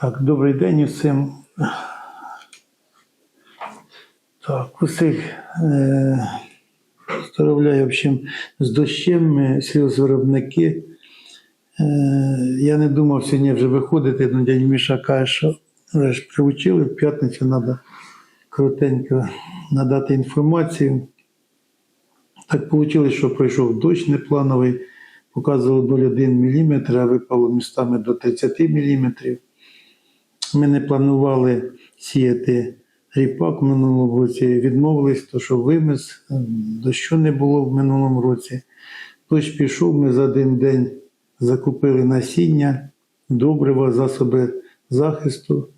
Так, добрий день усім. Так, усіх е, поздравляю, в общем, з дощем ми сільгоспвиробники. Е, я не думав сьогодні вже виходити, але дядь Міша каже, що вже ж приучили, в п'ятницю треба коротенько надати інформацію. Так вийшло, що пройшов дощ неплановий, показувало 0,1 мм, а випало містами до 30 мм. Ми не планували сіяти ріпак в минулому році, відмовились, то що вимис, ем, дощу не було в минулому році. Дощ пішов, ми за один день закупили насіння, добрива, засоби захисту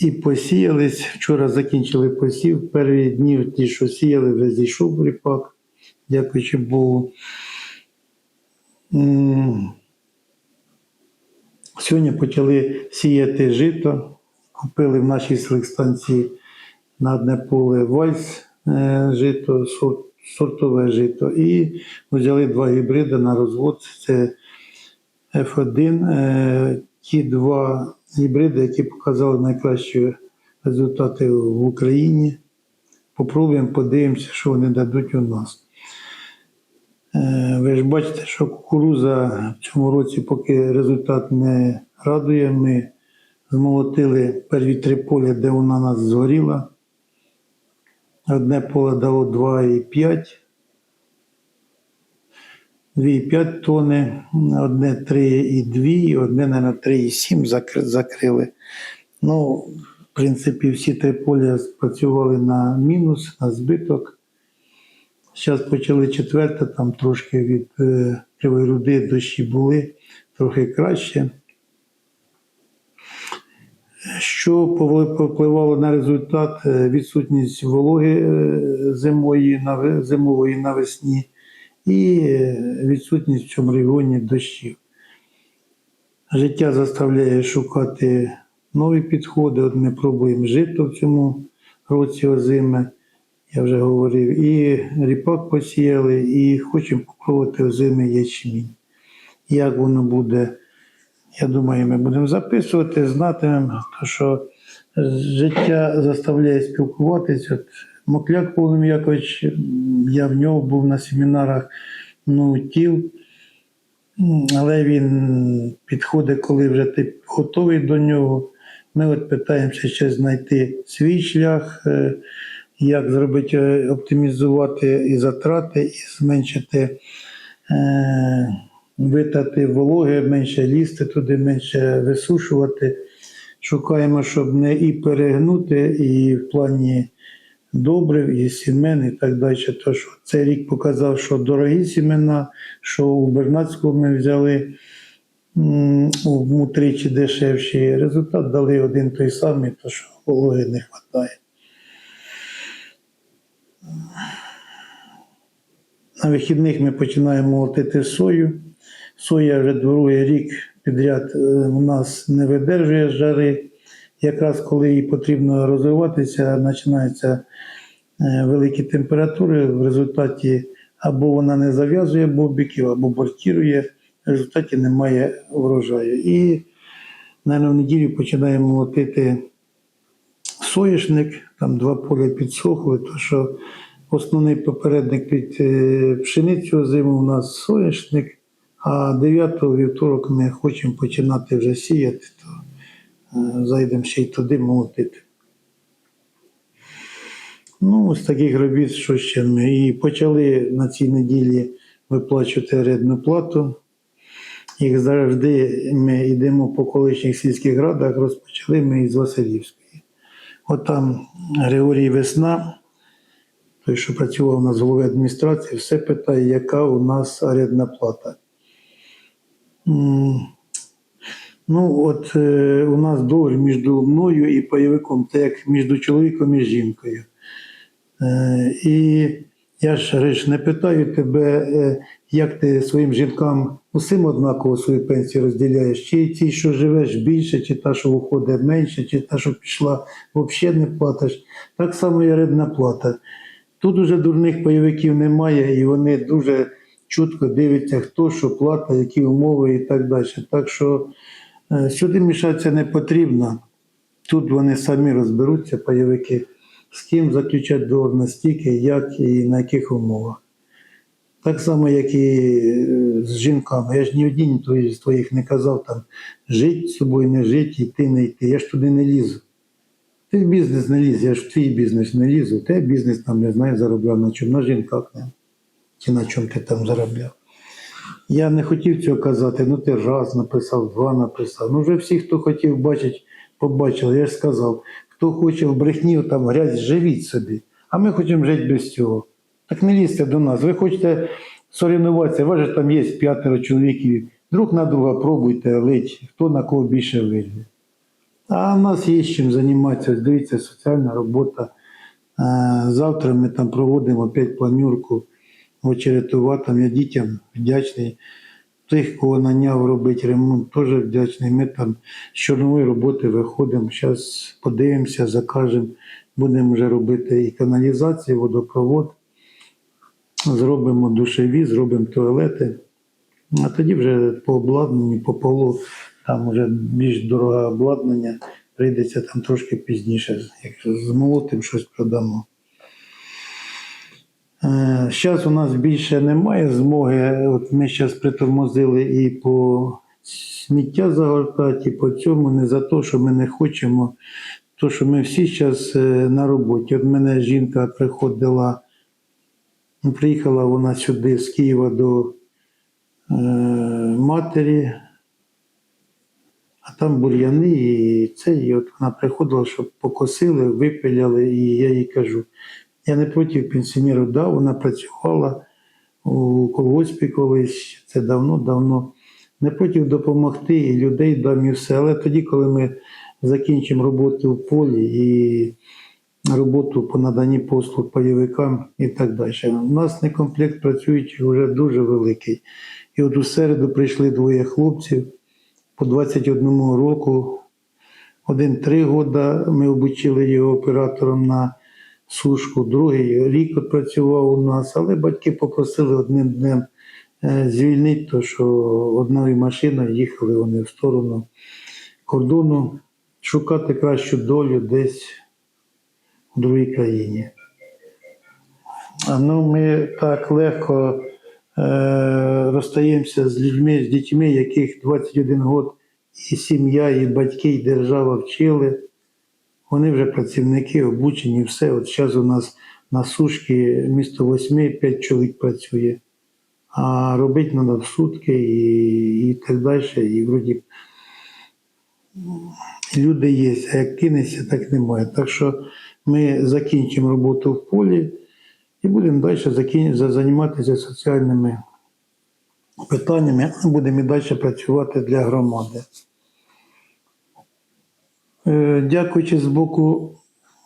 і посіялись. Вчора закінчили посів. Перші дні ті, що сіяли, вже зійшов ріпак, дякуючи Богу. Сьогодні почали сіяти жито. Купили в нашій селекстанції на одне поле вальс е, жито, сортове жито. І взяли два гібриди на розвод. Це F1. Е, Ті два гібриди, які показали найкращі результати в Україні. Попробуємо, подивимося, що вони дадуть у нас. Е, Ви ж бачите, що кукуруза в цьому році, поки результат не радує, ми змолотили перві три поля, де вона нас згоріла. Одне поле дало 2,5, 2,5 тони, одне 3,2, одне, мабуть, 3,7 закри- закрили. Ну, в принципі, всі три поля спрацювали на мінус, на збиток. Зараз почали четверте, там трошки від е, руди дощі були, трохи краще. Що попливало на результат Е, відсутність вологи е, зимої, зимової навесні і е, відсутність в цьому регіоні дощів. Життя заставляє шукати нові підходи. От ми пробуємо жито в цьому році озиме, я вже говорив, і ріпак посіяли, і хочемо попробувати озимий ячмінь. Як воно буде, я думаю, ми будемо записувати, знатимемо, що життя заставляє спілкуватися. От Мокляк Павло я в нього був на семінарах тіл, М, але він підходить, коли вже ти готовий до нього. Ми от питаємося ще знайти свій шлях, е, як зробити, е, оптимізувати і затрати, і зменшити. Е, витати вологи, менше лізти туди, менше висушувати. Шукаємо, щоб не і перегнути, і в плані добрив, і сімен, і так далі. То, що цей рік показав, що дорогі сімена, що у Бернацького ми взяли м, тричі дешевші. Результат дали один той самий, то що вологи не вистачає. На вихідних ми починаємо молотити сою. Соя вже другий рік підряд е, у нас не видержує жари. Якраз коли їй потрібно розвиватися, починаються е, великі температури. В результаті або вона не зав'язує бобіків, або бортірує. В результаті немає врожаю. І, мабуть, в неділю починаємо молотити соняшник, там два поля підсохли, то що основний попередник під е, пшеницю зиму у нас соняшник, а 9 вівторок ми хочемо починати вже сіяти, то е, зайдемо ще й туди молотити. Ну, ось таких робіт, що ще ми. І почали на цій неділі виплачувати орендну плату. Як завжди, ми йдемо по колишніх сільських радах, розпочали ми із Василівської. От там Григорій Весна, той, що працював у нас голови адміністрації, все питає, яка у нас орендна плата. Ну, от е, у нас договір між мною і пайовиком, це як між чоловіком і жінкою. Е, і я ж говориш, не питаю тебе, е, як ти своїм жінкам усім однаково свою пенсію розділяєш, чи ті, що живеш більше, чи та, що виходить менше, чи та, що пішла, взагалі не платиш. Так само і орендна плата. Тут уже дурних пайовиків немає, і вони дуже чутко дивляться, хто що плата, які умови і так далі. Так що Е, Сюди мішатися не потрібно. Тут вони самі розберуться, пайовики, з ким заключати договор, настільки, як і на яких умовах. Так само, як і е, з жінками. Я ж ні одній з твоїх не казав там жити з собою, не жити, йти, не йти. Я ж туди не лізу. Ти в бізнес не ліз, я ж в твій бізнес не лізу. Ти бізнес там, я знаю, заробляв на чому, на жінках не. Чи на чому ти там заробляв. Я не хотів цього казати, ну ти раз написав, два написав. Ну вже всі, хто хотів бачити, побачили. Я ж сказав, хто хоче в брехні, там грязь, живіть собі. А ми хочемо жити без цього. Так не лізьте до нас. Ви хочете соревнуватися, у вас же там є п'ятеро чоловіків. Друг на друга пробуйте лить, хто на кого більше вийде. А в нас є чим займатися. Дивіться, соціальна робота. Завтра ми там проводимо опять планюрку. Там я дітям вдячний. Тих, кого наняв робити ремонт, теж вдячний. Ми там з чорнової роботи виходимо. Зараз подивимося, закажемо. Будемо вже робити і каналізацію, водопровод. Зробимо душеві, зробимо туалети. А тоді вже по обладнанню, по полу, там вже більш дороге обладнання, прийдеться там трошки пізніше, якщо змолотим щось продамо. Зараз у нас більше немає змоги. От ми зараз притормозили і по сміття загортати, і по цьому не за те, що ми не хочемо, то що ми всі зараз на роботі. От мене жінка приходила, ну, приїхала вона сюди з Києва до е, матері, а там бур'яни, і це, і от вона приходила, щоб покосили, випиляли, і я їй кажу, я не проти пенсіонерів, да, вона працювала у колгоспі колись, це давно-давно. Не проти допомогти і людей дам і все. Але тоді, коли ми закінчимо роботу в полі і роботу по наданні послуг пайовикам і так далі. У нас некомплект працюючих вже дуже великий. І от у середу прийшли двоє хлопців по 21 року. Один три роки ми обучили його оператором на сушку, другий рік працював у нас, але батьки попросили одним днем е, звільнити, то що одною машиною їхали вони в сторону кордону, шукати кращу долю десь у другій країні. А ну ми так легко е, розстаємося з людьми, з дітьми, яких 21 год і сім'я, і батьки, і держава вчили. Вони вже працівники, обучені, все. От зараз у нас на сушки місто восьми, п'ять чоловік працює. А робити в сутки і, і так далі. І вроді люди є, а як кинеться, так немає. Так що ми закінчимо роботу в полі і будемо далі закін... займатися соціальними питаннями, будемо і далі працювати для громади. Е, Дякуючи з боку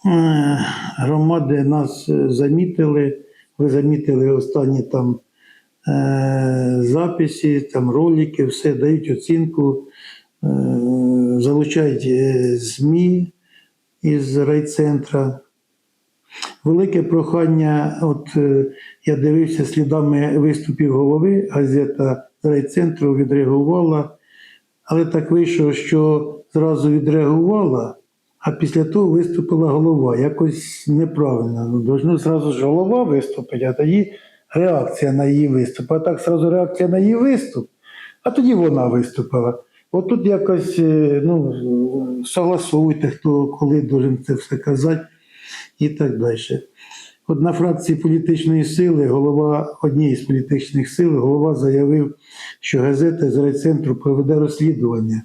е, громади, нас е, замітили. Ви замітили останні там записи, там ролики, все дають оцінку, залучають ЗМІ із райцентра. Велике прохання, от я дивився слідами виступів голови, газета райцентру відреагувала, але так вийшло, що зразу відреагувала, а після того виступила голова. Якось неправильно. Ну, должно зразу ж голова виступити, а тоді реакція на її виступ. А так зразу реакція на її виступ, а тоді вона виступила. От тут якось е, ну, согласовуйте, хто коли должен це все казати і так далі. От на фракції політичної сили голова однієї з політичних сил голова заявив, що газета з райцентру проведе розслідування,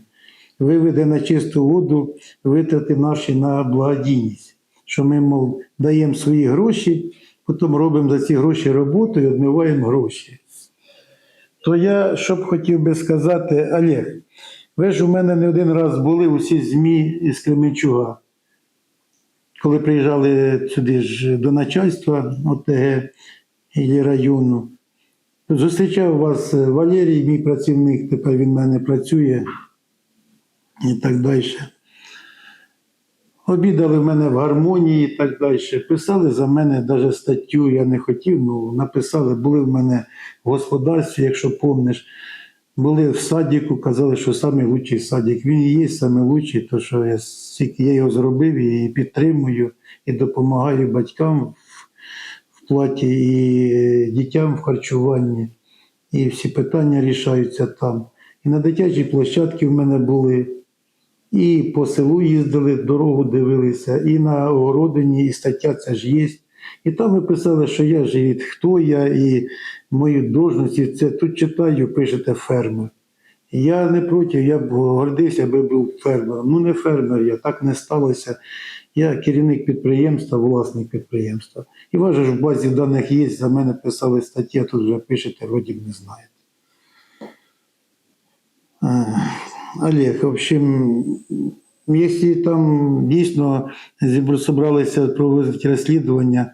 виведе на чисту воду витрати наші на благодійність. Що ми, мов, даємо свої гроші, потім робимо за ці гроші роботу і відмиваємо гроші. То я що б хотів би сказати, Олег, ви ж у мене не один раз були усі ЗМІ із Кременчуга коли приїжджали сюди ж до начальства ОТГ і району, зустрічав вас Валерій, мій працівник, тепер він в мене працює і так далі. Обідали в мене в гармонії і так далі. Писали за мене навіть статтю, я не хотів, ну написали, були в мене в господарстві, якщо помниш. Були в садіку, казали, що найкращий садик. Він і є найкращий, то що я, я його зробив і підтримую, і допомагаю батькам в, в платі, і дітям в харчуванні. І всі питання рішаються там. І на дитячій площадці в мене були, і по селу їздили, дорогу дивилися, і на огородині, і стаття це ж є. І там ви писали, що я живіт, хто я і мою должність. І це тут читаю, пишете фермер. Я не проти, я б гордився, аби був фермером. Ну не фермер, я так не сталося. Я керівник підприємства, власник підприємства. І ваше ж в базі даних є, за мене писали статті, тут вже пишете, вроді не знаєте. Олег, в общем, якщо там дійсно зібр- зібралися проводити розслідування,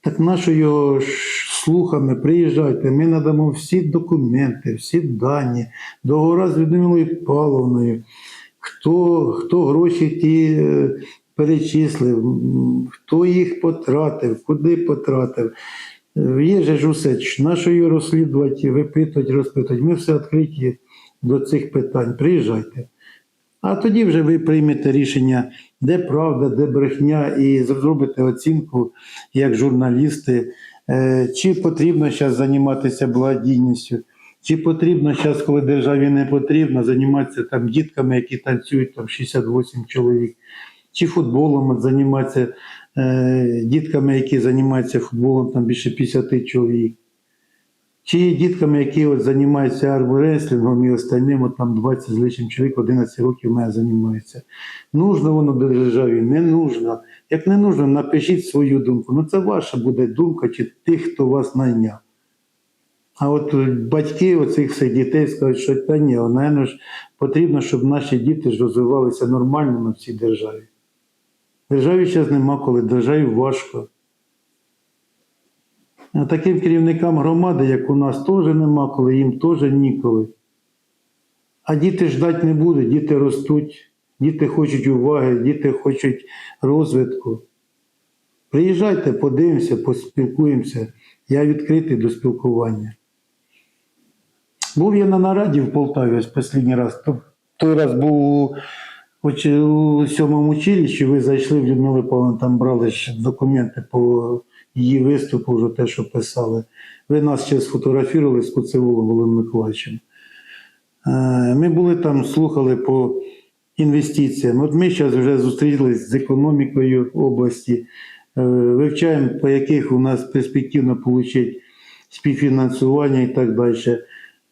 так його слухами приїжджайте, ми надамо всі документи, всі дані, договора з Людмилою Павловною, хто, хто гроші ті е, перечислив, хто їх потратив, куди потратив. Є же ж усе, його розслідувати, випитувати, розпитувати. Ми все відкриті до цих питань. Приїжджайте. А тоді вже ви приймете рішення, де правда, де брехня, і зробите оцінку як журналісти, е, чи потрібно зараз займатися благодійністю, чи потрібно зараз, коли державі не потрібно, займатися там дітками, які танцюють там 68 чоловік, чи футболом займатися е, дітками, які займаються футболом, там більше 50 чоловік. Чи є дітками, які от займаються армреслінгом і остальним, от там 20 з лишнім чоловік, 11 років мене займається. Нужно воно державі, не нужно. Як не нужно, напишіть свою думку. Ну це ваша буде думка чи тих, хто вас найняв. А от батьки оцих всіх дітей скажуть, що та ні, напевно ж потрібно, щоб наші діти ж розвивалися нормально на всій державі. Державі зараз нема коли, державі важко. Таким керівникам громади, як у нас, теж нема коли, їм теж ніколи. А діти ждати не будуть, діти ростуть, діти хочуть уваги, діти хочуть розвитку. Приїжджайте, подивимося, поспілкуємося. Я відкритий до спілкування. Був я на нараді в Полтаві ось останній раз. Той раз був у, сьомому училищі, ви зайшли в Людмилу Павловну, там брали ще документи по її виступу, вже те, що писали. Ви нас ще сфотографували з Куцеволом Володимиром Миколаївичем. Е, Ми були там, слухали по інвестиціям. От ми зараз вже зустрілися з економікою області, е, вивчаємо, по яких у нас перспективно отримати співфінансування і так далі.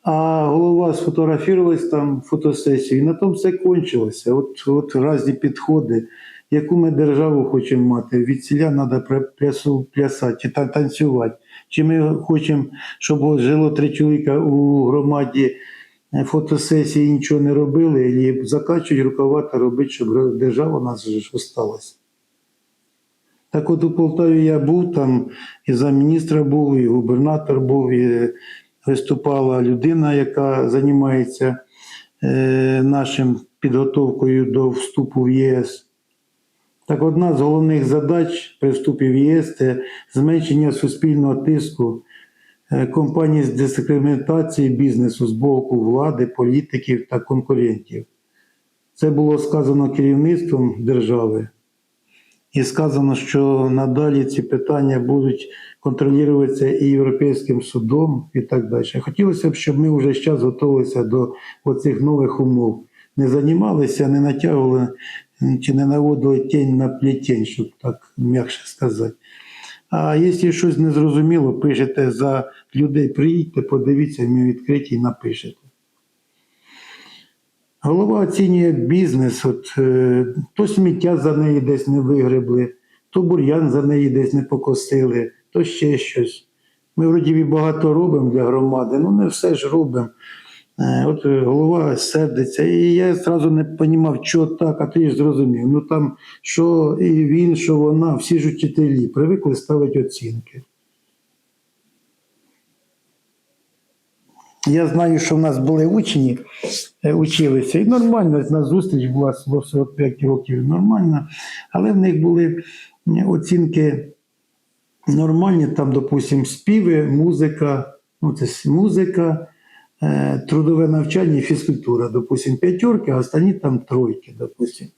А голова сфотографувалась там фотосесію, і на тому все кончилося. От, от разні підходи, яку ми державу хочемо мати. Від селя треба плясати та- танцювати. Чи ми хочемо, щоб жило три чоловіка у громаді е, фотосесії нічого не робили, і закачують рукава та робити, щоб держава у нас осталась. Так от у Полтаві я був там, і замміністра був, і губернатор був, і виступала людина, яка займається е, нашим підготовкою до вступу в ЄС. Так одна з головних задач при вступі в ЄС це зменшення суспільного тиску е, компаній з дискримінації бізнесу з боку влади, політиків та конкурентів. Це було сказано керівництвом держави. І сказано, що надалі ці питання будуть контролюватися і Європейським судом, і так далі. Хотілося б, щоб ми вже зараз готувалися до оцих нових умов. Не займалися, не натягували чи не наводили тінь на плетень, щоб так м'якше сказати. А якщо щось незрозуміло, пишете за людей, приїдьте, подивіться, ми відкриті і напишете. Голова оцінює бізнес, от, е, то сміття за неї десь не вигребли, то бур'ян за неї десь не покосили, то ще щось. Ми вроді багато робимо для громади, ну не все ж робимо. Е, От е, голова сердиться, і я одразу не розумів, що так, а ти ж зрозумів. Ну там, що і він, що вона, всі ж учителі привикли ставити оцінки. Я знаю, що в нас були учні, е, училися, і нормально на зустріч була 45 років, нормально, але в них були оцінки нормальні, там, допустимо, співи, музика, ну, це музика, е, трудове навчання і фізкультура, допустим, п'ятерки, а останні там тройки, допустим.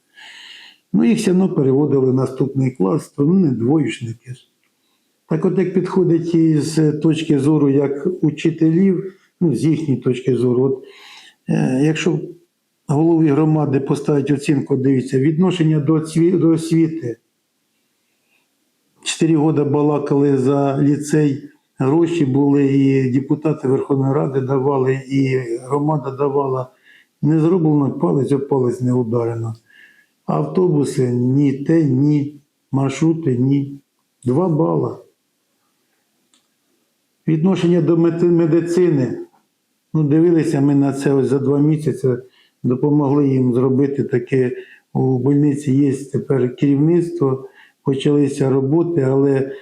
Ну, їх все одно переводили в наступний клас, то ну, не двоєчники ж. Так от як підходить із точки зору як учителів, ну, з їхньої точки зору, от, е, якщо голові громади поставить оцінку, дивіться, відношення до, цві- до освіти. Чотири роки балакали за ліцей, гроші були, і депутати Верховної Ради давали, і громада давала. Не зроблено палець, об палець не ударено. Автобуси ні те, ні. Маршрути ні. Два бала. Відношення до медицини. Ну, дивилися ми на це ось за два місяці, допомогли їм зробити таке. У больниці є тепер керівництво, почалися роботи, але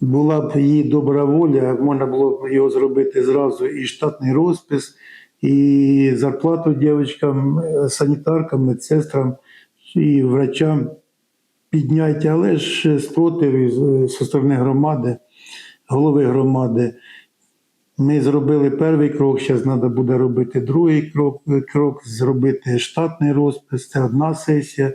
була б її добра воля, можна було б його зробити зразу і штатний розпис, і зарплату дівчаткам, е, санітаркам, медсестрам і врачам підняти, але ж спротив е, зі сторони громади, голови громади. Ми зробили перший крок, зараз треба буде робити другий крок, крок, зробити штатний розпис, це одна сесія.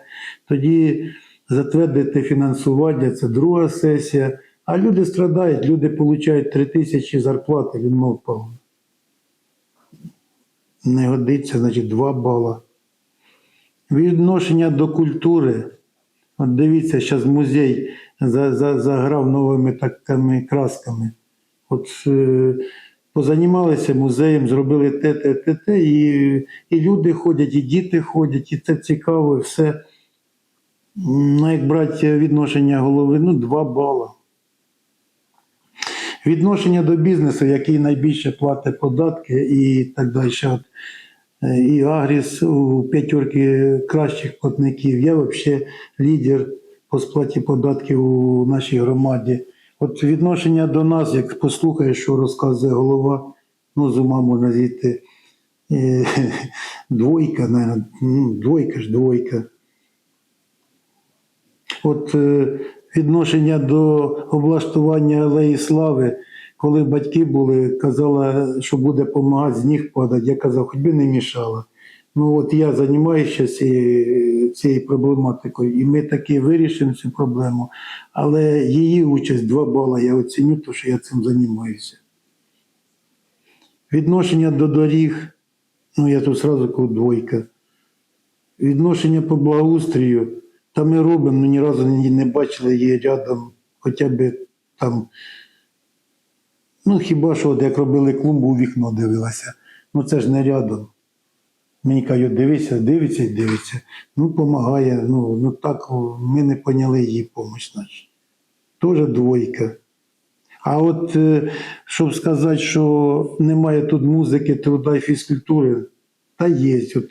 Тоді затвердити фінансування, це друга сесія. А люди страдають, люди отримують 3 тисячі зарплати, він мов Павло. Не годиться, значить, 2 бала. Відношення до культури. От дивіться, зараз музей за, за, заграв новими такими красками. От е, позанімалися музеєм, зробили те, те, те, те, і, і люди ходять, і діти ходять, і це цікаво, і все. Ну, як брати відношення голови, ну, 2 бала. Відношення до бізнесу, який найбільше платить податки і так далі. Е, і Агріс у п'ятерки кращих платників. Я взагалі лідер по сплаті податків у нашій громаді. От відношення до нас, як послухаєш, що розказує голова, ну, з ума можна зійти. Е, Двойка, наверное, ну, двойка ж двойка. От е, відношення до облаштування алеї слави, коли батьки були, казала, що буде допомагати з ніг падати. Я казав, хоч би не мішала. Ну от я займаюся цією, проблематикою, і ми таки вирішимо цю проблему. Але її участь 2 бали я оціню, тому що я цим займаюся. Відношення до доріг, ну я тут кажу двойка. Відношення по благоустрію, та ми робимо, ну ні разу не, не бачили її рядом, хоча б там. Ну, хіба що, от як робили клумбу, у вікно дивилася. Ну це ж не рядом. Мені кажуть, дивися, дивиться і дивиться. Ну, допомагає. Ну, ну так ми не поняли її допомогу. Теж двойка. А от е, щоб сказати, що немає тут музики, труда і фізкультури, та є. От,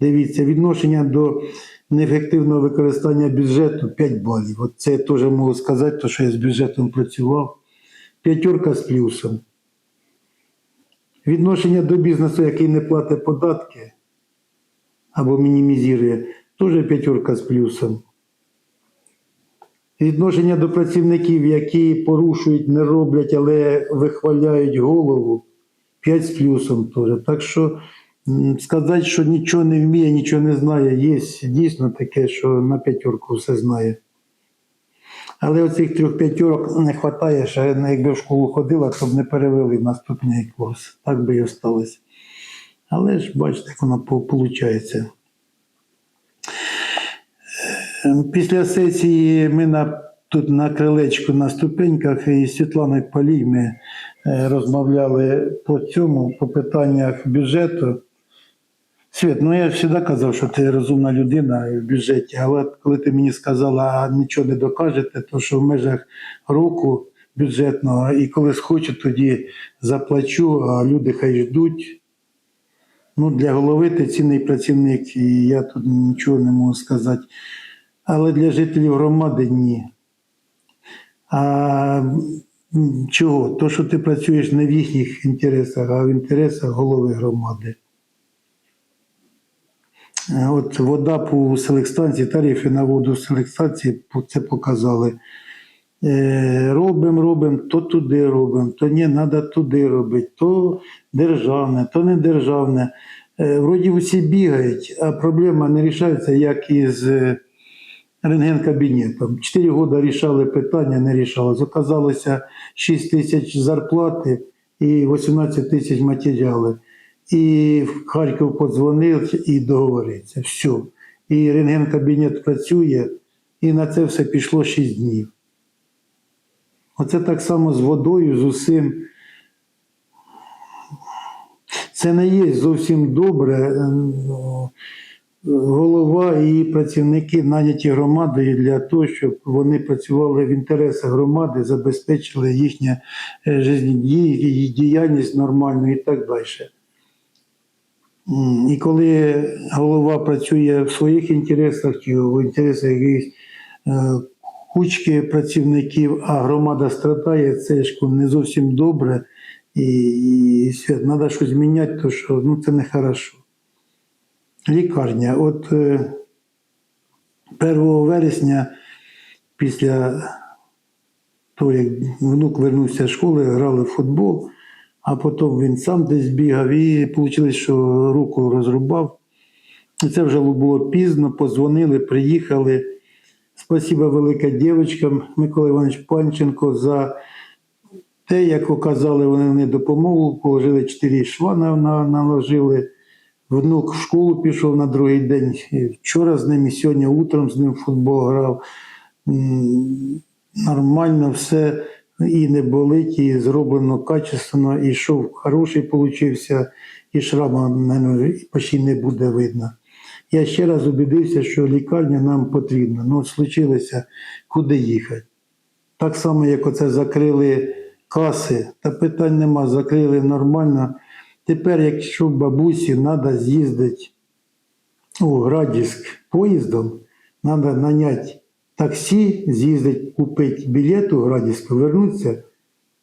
дивіться, відношення до неефективного використання бюджету 5 балів. От це я теж можу сказати, тому що я з бюджетом працював. П'ятерка з плюсом. Відношення до бізнесу, який не платить податки або мінімізує, теж п'ятерка з плюсом. Відношення до працівників, які порушують, не роблять, але вихваляють голову, 5 з плюсом теж. Так що сказати, що нічого не вміє, нічого не знає, є дійсно таке, що на п'ятерку все знає. Але оцих трьох п'ятерок не вистачає, ще якби в школу ходила, то б не перевели в наступний клас. Так би і осталось. Але ж бачите, як воно виходить. Після сесії ми на, тут на крилечку на ступеньках із Світланою Полій ми е, розмовляли по цьому, по питаннях бюджету. Світ, ну я завжди казав, що ти розумна людина в бюджеті, але коли ти мені сказала, а нічого не докажете, то що в межах року бюджетного, і коли схочу, тоді заплачу, а люди хай ждуть. Ну, для голови ти цінний працівник, і я тут нічого не можу сказати. Але для жителів громади ні. А чого? То, що ти працюєш не в їхніх інтересах, а в інтересах голови громади. Е, От вода по селекстанції, тарифи на воду селекстанції це показали. Е, робимо, робимо, то туди робимо, то ні, треба туди робити, то державне, то не державне. Е, вроді всі бігають, а проблема не рішається, як із рентген-кабінетом. Чотири роки рішали питання, не рішалось. Оказалося 6 тисяч зарплати і 18 тисяч матеріали. І в Харків подзвонив і договорився. Все. І рентген-кабінет працює, і на це все пішло 6 днів. Оце так само з водою, з усім. Це не є зовсім добре. Голова і працівники наняті громадою для того, щоб вони працювали в інтересах громади, забезпечили їхню е, діяльність нормальну і так далі. І коли голова працює в своїх інтересах чи в інтересах якихось е, кучки працівників, а громада страдає, це ж не зовсім добре. І, треба щось міняти, то що ну, це не хорошо. Лікарня. От е, 1 вересня, після того, як внук вернувся з школи, грали в футбол, а потім він сам десь бігав і вийшло, що руку розрубав. І це вже було пізно, позвонили, приїхали. Спасибо велике дівчинкам Микола Іванович Панченко за те, як оказали вони допомогу, положили чотири шва на- на- наложили. Внук в школу пішов на другий день. Вчора з ним і сьогодні утром з ним футбол грав. Нормально все і не болить, і зроблено качественно, і шов хороший получився, і шрама мабуть, почти не буде видно. Я ще раз убідився, що лікарня нам потрібна. Ну, случилося, куди їхати. Так само, як оце закрили каси, та питань нема, закрили нормально. Тепер, якщо бабусі треба з'їздити у Градівськ поїздом, треба наняти таксі, з'їздити, купити білет у Градівськ, вернутися,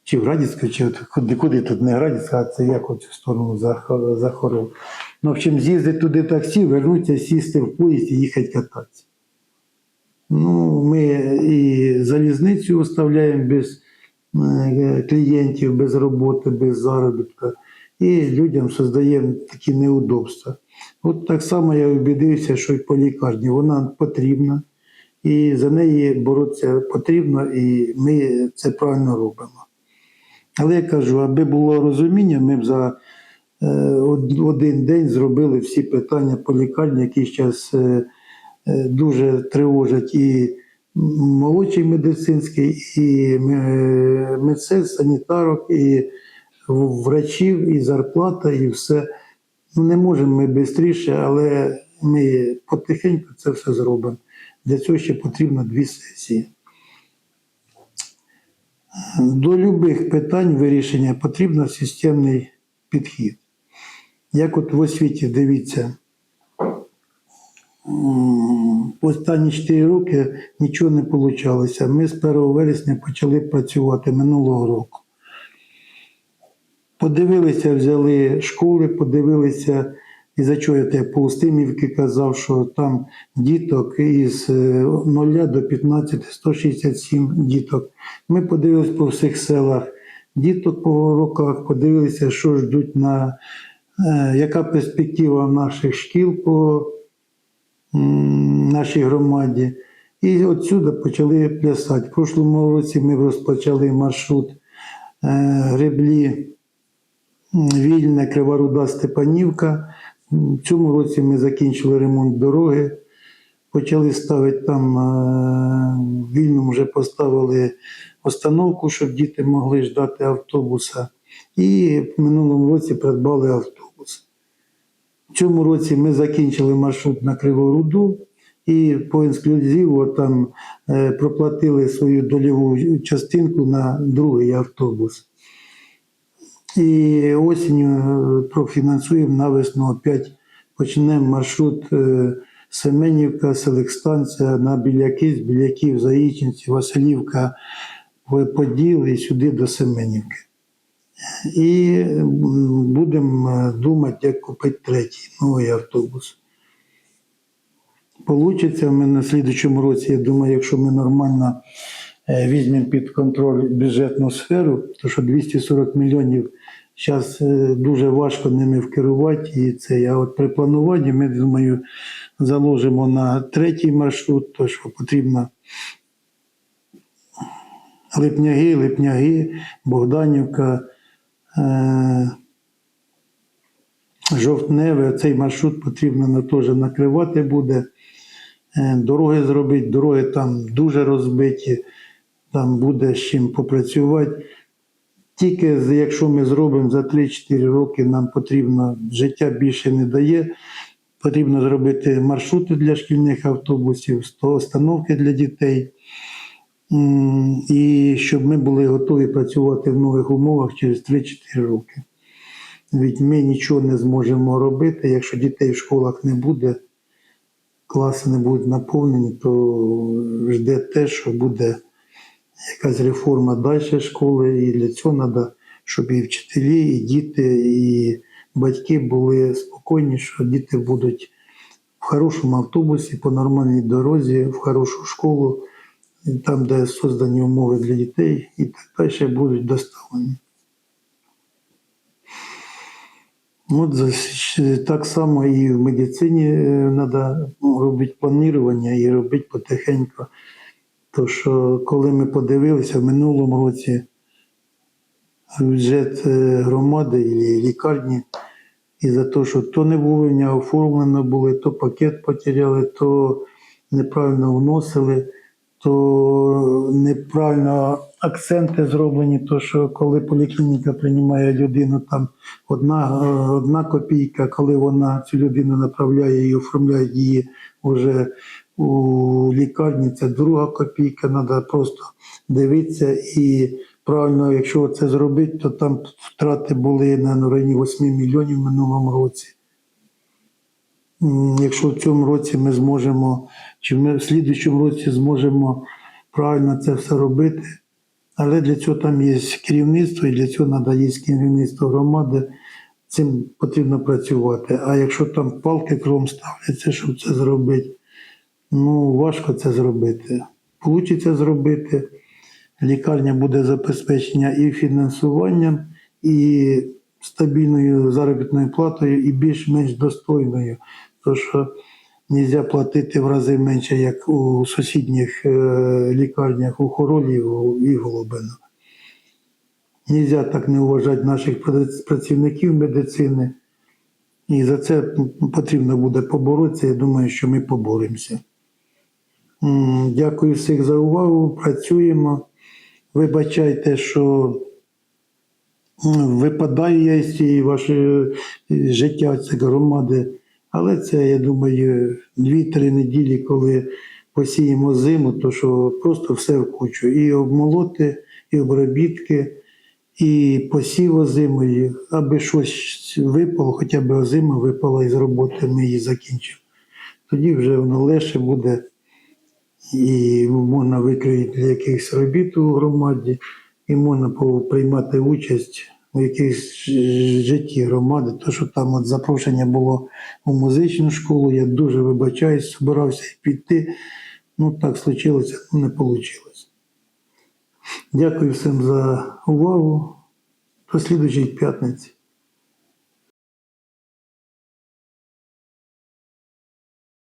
чи в Градівську, чи от куди, куди тут не Градівська, а це як оцю сторону за, за. Ну, в общем, з'їздити туди таксі, вернутися, сісти в поїзд і їхати кататися. Ну, ми і залізницю оставляємо без е, клієнтів, без роботи, без заробітку. І людям создаємо такі неудобства. От так само я убідився, що і по лікарні вона потрібна, і за неї боротися потрібно, і ми це правильно робимо. Але я кажу, аби було розуміння, ми б за е, один день зробили всі питання по лікарні, які зараз е, е, дуже тривожать і молодший медицинський, і медсестр, санітарок, і врачів, і зарплата, і все. Ну, не можемо ми швидше, але ми потихеньку це все зробимо. Для цього ще потрібно дві сесії. До любих питань вирішення потрібен системний підхід. Як от в освіті, дивіться, останні 4 роки нічого не вийшло. Ми з 1 вересня почали працювати минулого року. Подивилися, взяли школи, подивилися, і за чого я тебе по Устимівки казав, що там діток із е, 0 до 15, 167 діток. Ми подивилися по всіх селах діток по роках, подивилися, що ждуть на е, яка перспектива наших шкіл по нашій громаді. І отсюди почали плясати. В прошлому році ми розпочали маршрут е, греблі Вільне, Криворуда, Степанівка. В цьому році ми закінчили ремонт дороги. Почали ставити там е, в вільному вже поставили остановку, щоб діти могли ждати автобуса. І в минулому році придбали автобус. В цьому році ми закінчили маршрут на Криворуду і по інклюзиву там е, проплатили свою дольову частинку на другий автобус. І осінню е, профінансуємо на весну опять почнемо маршрут е, Семенівка, Селекстанція на Біляки, з Біляків, Заїченці, Василівка, Поділ і сюди до Семенівки. І будемо е, думати, як купити третій новий автобус. Получиться мене на слідчому році, я думаю, якщо ми нормально візьмемо під контроль бюджетну сферу, то що 240 мільйонів зараз дуже важко ними вкерувати. І це я от при плануванні ми думаю заложимо на третій маршрут, то що потрібно Липняги, Липняги, Богданівка, е- Жовтневе. Цей маршрут потрібно теж накривати буде. Е, Дороги зробити, дороги там дуже розбиті, там буде з чим попрацювати. Тільки якщо ми зробимо за 3-4 роки, нам потрібно, життя більше не дає. Потрібно зробити маршрути для шкільних автобусів, 100 остановки для дітей. І щоб ми були готові працювати в нових умовах через 3-4 роки. Ведь ми нічого не зможемо робити, якщо дітей в школах не буде, класи не будуть наповнені, то жде те, що буде якась реформа далі школи, і для цього треба, щоб і вчителі, і діти, і батьки були спокійні, що діти будуть в хорошому автобусі, по нормальній дорозі, в хорошу школу, там, де создані умови для дітей, і так далі будуть доставлені. От так само і в медицині треба робити планування і робити потихеньку. То що коли ми подивилися в минулому році бюджет е, громади і лікарні, і за те, що то не вовремя оформлено були, то пакет потеряли, то неправильно вносили, то неправильно акценти зроблені, то що коли поліклініка приймає людину, там одна, е, одна копійка, коли вона цю людину направляє і оформляє її вже у лікарні, це друга копійка, треба просто дивитися і правильно, якщо це зробити, то там втрати були на районі 8 мільйонів в минулому році. Якщо в цьому році ми зможемо, чи ми в слідчому році зможемо правильно це все робити, але для цього там є керівництво, і для цього треба є керівництво громади, цим потрібно працювати. А якщо там палки кром ставляться, щоб це зробити, ну важко це зробити. Получиться зробити. Лікарня буде забезпечена і фінансуванням, і стабільною заробітною платою, і більш-менш достойною. Тому що не можна платити в рази менше, як у сусідніх е, лікарнях у Хоролі і Голубино. Нельзя так не вважати наших працівників медицини. І за це потрібно буде поборотися. Я думаю, що ми поборемося. Дякую всіх за увагу. Працюємо. Вибачайте, що м, випадаю я з цієї вашої е, життя цієї громади. Але це, я думаю, 2-3 неділі, коли посіємо зиму, то що просто все в кучу. І обмолоти, і обробітки, і посів озимої, аби щось випало, хоча б озима випала із роботи, ми її закінчимо. Тоді вже воно легше буде і можна викрити якихось робіт у громаді, і можна приймати участь у якихось житті громади. То, що там от запрошення було у музичну школу, я дуже вибачаюсь, збирався піти. Ну так случилося, не вийшло. Дякую всім за увагу. До слідчої п'ятниці.